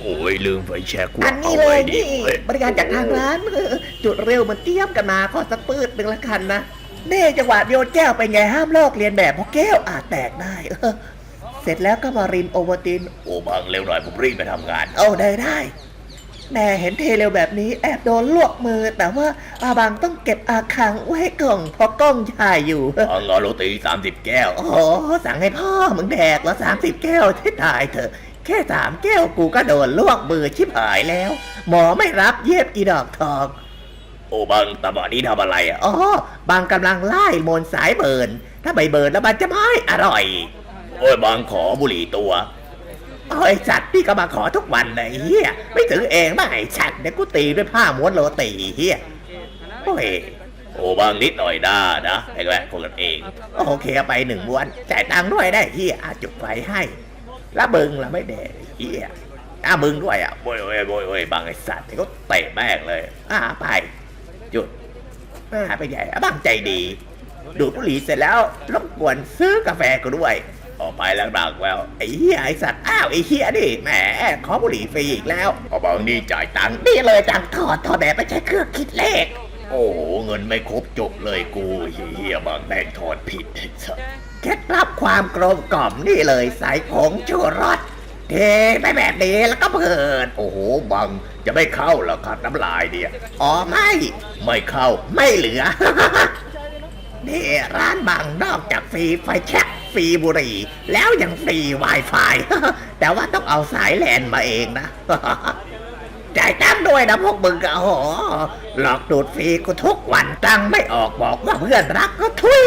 โอ้ยลืมไฟแช็กอัว่านนี้เอาเลไว้ยดินี่เว้ยบริการจากทางร้านเออจุดเร็วเหมันเตรียมกันมาขอสักปืดหนึ่งละกันนะเน่จังหวะโยนแก้วไปไงห้ามลอกเรียนแบบเพราะแก้วอาจแตกได้เออเสร็จแล้วก็มารินโอเวอร์ติน โอ้บังเร็วหน่อยผมรีบไปทำงานโอ้ได้ได้แม่เห็นเทเร็วแบบนี้แอบโดนลวกมือ แต่ว่าอาบังต้องเก็บอาคังไว้กล่องเพราะกล้องถ่ายอยู่เอางอโรตีสามสิบแก้ว โอ้โหสั่งให้พ่อมึงแดกแล้วสามสิบแก้วที่ตายเถอะ แค่สามแก้วกูก็โดนลวกมือชิบหายแล้ว หมอไม่รับเย็บอีดอกทอง โอ้บังตะบะนี้ทำอะไรอะอ๋อบางกำลังไล่มนต์สายเบิร์นถ้าไม่เบิร์นแล้วมันจะไม่อร่อย โอ้ยบังขอบุหรี่ตัวโอ้ยสัตว์พี่ก็มาขอทุกวันเลยเฮียไม่ถือเองบ้างไอ้สัตว์เดี๋ยวกูตีด้วยผ้าม้วนโรตีเฮียโอ้ยโอ้บังนิดหน่อยได้นะไอ้แกคนกันเอง โอเคเอาไปหนึ่งม้วนจ่ายตังค์ด้วยได้เฮียอาจุดไฟให้ แล้วบึงละไม่แดกเฮียอ้าบึงด้วยอะโอยโอยโอยโอยบังไอสัตว์นี่ก็เตะแม่งเลยอ่าไปจุดอ่าไปใหญ่อะบางใจดี ดูดบุหรี่เสร็จแล้วรบกวนซื้อกาแฟกูด้วย ออกไปแล้วดักแล้วไอ้เหี้ยไอ้สัตว์อ้าวไอ้เหี้ยดิแหมขอบุหรี่ฟรีอีกแล้วเอาบังนี่จ่ายตังค์นี่เลยจังถอดถอดแบบไม่ใช่เครื่องคิดเลข โอ้โหเงินไม่ครบจบเลยกูเฮียบังแม่งถอดผิดเคล็ดลับความกลมกล่อมนี่เลยใส่ผงชูรสเทไปแบบนี้แล้วก็เปิด โอ้โหบังจะไม่เข้าหรอครับน้ำลายเนี่ยอ๋อไม่ ไม่เข้าไม่เหลือ นี่ร้านบางนอกจากฟรีไฟแช็กฟรีบุหรี่ แล้วยังฟรี Wi-Fi แต่ว่าต้องเอาสายแลนมาเองนะ จ่ายตังค์ด้วยนะพวกมึงอ้โหหลอกดูดฟรีกูทุกวันตังค์ไม่ออกบอกว่าเพื่อนรักก็ทุย